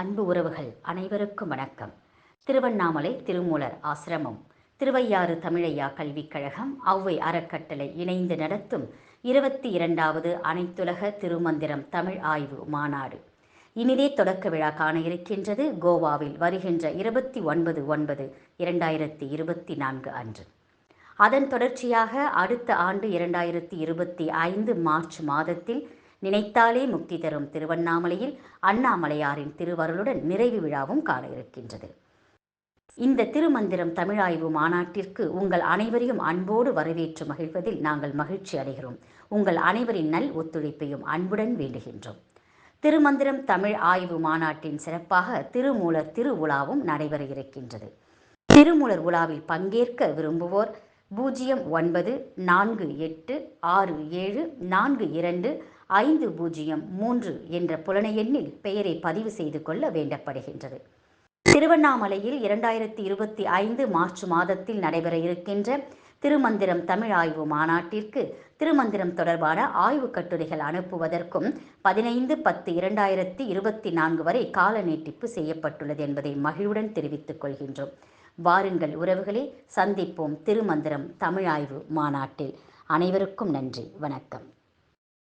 அன்பு உறவுகள் அனைவருக்கும் வணக்கம். திருவண்ணாமலை திருமூலர் ஆசிரமம் திருவையாறு தமிழையா கல்விக் கழகம் ஔவை அறக்கட்டளை இணைந்து நடத்தும் இருபத்தி இரண்டாவது அனைத்துலக திருமந்திரம் தமிழ் ஆய்வு மாநாடு. இனிதே தொடக்க விழா காண இருக்கின்றது. கோவாவில் வருகின்ற இருபத்தி ஒன்பது ஒன்பது இரண்டாயிரத்தி இருபத்தி நான்கு அன்று. அதன் தொடர்ச்சியாக அடுத்த ஆண்டு இரண்டாயிரத்தி இருபத்தி ஐந்து மார்ச் மாதத்தில் நினைத்தாலே முக்தி தரும் திருவண்ணாமலையில் அண்ணாமலையாரின் திருவருளுடன் நிறைவு விழாவும் காண இருக்கின்றது இந்த திருமந்திரம் தமிழாய்வு மாநாட்டிற்கு உங்கள் அனைவரையும் அன்போடு வரவேற்று மகிழ்வதில் நாங்கள் மகிழ்ச்சி அடைகிறோம். உங்கள் அனைவரின் நல் ஒத்துழைப்பையும் அன்புடன் வேண்டுகின்றோம். திருமந்திரம் தமிழ் ஆய்வு மாநாட்டின் சிறப்பாக திருமூலர் திருவுலாவும் நடைபெற இருக்கின்றது. திருமூலர் உலாவில் பங்கேற்க விரும்புவோர் பூஜ்ஜியம் ஒன்பது நான்கு எட்டு ஆறு ஏழு நான்கு இரண்டு ஐந்து பூஜ்ஜியம் மூன்று என்ற புலனை எண்ணில் பெயரை பதிவு செய்து கொள்ள வேண்டப்படுகின்றது. திருவண்ணாமலையில் இரண்டாயிரத்தி இருபத்தி ஐந்து மார்ச் மாதத்தில் நடைபெற இருக்கின்ற திருமந்திரம் தமிழ் ஆய்வு மாநாட்டிற்கு திருமந்திரம் தொடர்பான ஆய்வு கட்டுரைகள் அனுப்புவதற்கும் பதினைந்து பத்து இரண்டாயிரத்தி இருபத்தி நான்கு வரை கால நீட்டிப்பு செய்யப்பட்டுள்ளது என்பதை மகிழ்வுடன் தெரிவித்துக் கொள்கின்றோம். வாருங்கள் உறவுகளே சந்திப்போம் திருமந்திரம் தமிழ் ஆய்வு மாநாட்டில். அனைவருக்கும் நன்றி வணக்கம்.